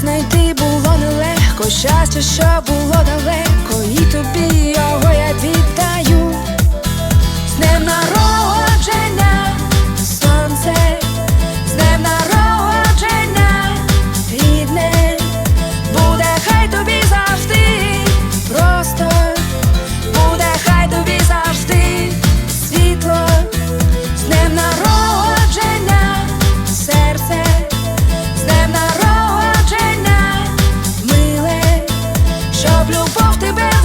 Знайти було нелегко, щастя, що було далеко, і тобі. conforto e bem